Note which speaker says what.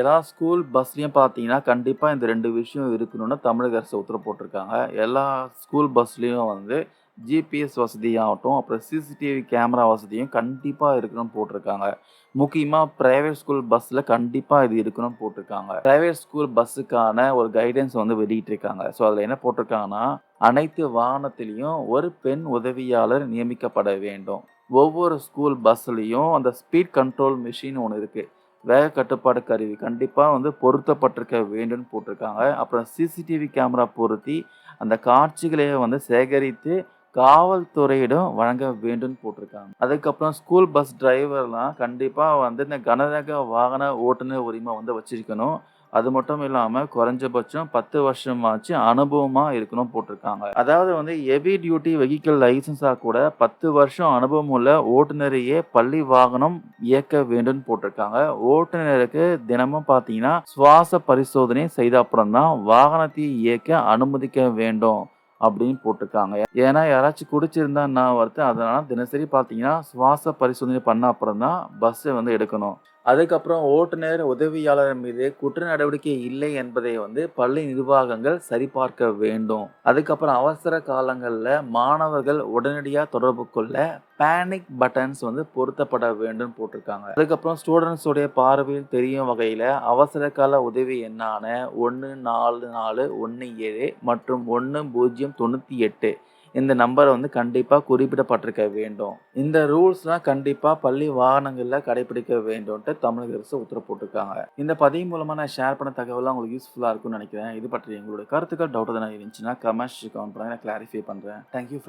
Speaker 1: எல்லா ஸ்கூல் பஸ்லேயும் பார்த்தீங்கன்னா, கண்டிப்பா இந்த 2 விஷயம் இருக்கணும்னு தமிழக அரசு உத்தரவு போட்டிருக்காங்க. எல்லா ஸ்கூல் பஸ்லேயும் வந்து ஜிபிஎஸ் வசதியாகட்டும், அப்புறம் சிசிடிவி கேமரா வசதியும் கண்டிப்பா இருக்கணும்னு போட்டிருக்காங்க. முக்கியமா பிரைவேட் ஸ்கூல் பஸ்ல கண்டிப்பா இது இருக்கணும்னு போட்டிருக்காங்க. பிரைவேட் ஸ்கூல் பஸ்ஸுக்கான ஒரு கைடன்ஸ் வந்து வெளியிட்டிருக்காங்க. ஸோ அதில என்ன போட்டிருக்காங்கன்னா, அனைத்து வாகனத்திலயும் ஒரு பெண் உதவியாளர் நியமிக்கப்பட வேண்டும். ஒவ்வொரு ஸ்கூல் பஸ்லயும் அந்த ஸ்பீட் கண்ட்ரோல் மெஷின் ஒண்ணு இருக்கு. வேக கட்டுப்பாடு கருவி கண்டிப்பாக வந்து பொருத்தப்பட்டிருக்க வேண்டும்னு போட்டிருக்காங்க. அப்புறம் சிசிடிவி கேமரா பொருத்தி அந்த காட்சிகளையே வந்து சேகரித்து காவல்துறையிடம் வழங்க வேண்டும்னு போட்டிருக்காங்க. அதுக்கப்புறம் ஸ்கூல் பஸ் டிரைவர்லாம் கண்டிப்பாக வந்து இந்த கனரக வாகன ஓட்டுநர் உரிமை வந்து வச்சிருக்கணும். அது மட்டும் இல்லாமல் குறைஞ்சபட்சம் 10 வருஷமாச்சு அனுபவமாக இருக்கணும் போட்டிருக்காங்க. அதாவது வந்து ஹெவி டியூட்டி வெஹிக்கிள் லைசன்ஸாக கூட 10 வருஷம் அனுபவம் உள்ள ஓட்டுநரையே பள்ளி வாகனம் இயக்க வேண்டும் போட்டிருக்காங்க. ஓட்டுநருக்கு தினமும் பார்த்தீங்கன்னா, சுவாச பரிசோதனை செய்த அப்புறம் தான் வாகனத்தை இயக்க அனுமதிக்க வேண்டும் அப்படின்னு போட்டிருக்காங்க. ஏன்னா யாராச்சும் குடிச்சிருந்தா என்ன ஆகுறது, அதனால தினசரி பார்த்தீங்கன்னா, சுவாச பரிசோதனை பண்ண அப்புறம் தான் பஸ்ஸை வந்து எடுக்கணும். அதுக்கப்புறம் ஓட்டுநர் உதவியாளர் மீது குற்ற நடவடிக்கை இல்லை என்பதை வந்து பள்ளி நிர்வாகங்கள் சரிபார்க்க வேண்டும். அதுக்கப்புறம் அவசர காலங்களில் மாணவர்கள் உடனடியாக தொடர்பு கொள்ள பேனிக் பட்டன்ஸ் வந்து பொருத்தப்பட வேண்டும் போட்டிருக்காங்க. அதுக்கப்புறம் ஸ்டூடெண்ட்ஸுடைய பார்வையில் தெரியும் வகையில் அவசர கால உதவி எண்ணான 14417 மற்றும் 1098 இந்த நம்பரை வந்து கண்டிப்பாக குறிப்பிடப்பட்டிருக்க வேண்டும். இந்த ரூல்ஸ்லாம் கண்டிப்பாக பள்ளி வாகனங்களில் கடைபிடிக்க வேண்டும்ன்ட்டு தமிழக அரசு உத்தரவு போட்டிருக்காங்க. இந்த பதிவு மூலமாக நான் ஷேர் பண்ண தகவலாம் உங்களுக்கு யூஸ்ஃபுல்லாக இருக்கும்னு நினைக்கிறேன். இது பற்றி எங்களுடைய கருத்துக்கள், டவுட் எதனா இருந்துச்சுன்னா கமெண்ட்ஸ் கமெண்ட் பண்ணுங்க. நான் கிளாரிஃபை பண்ணுறேன் தேங்க் யூ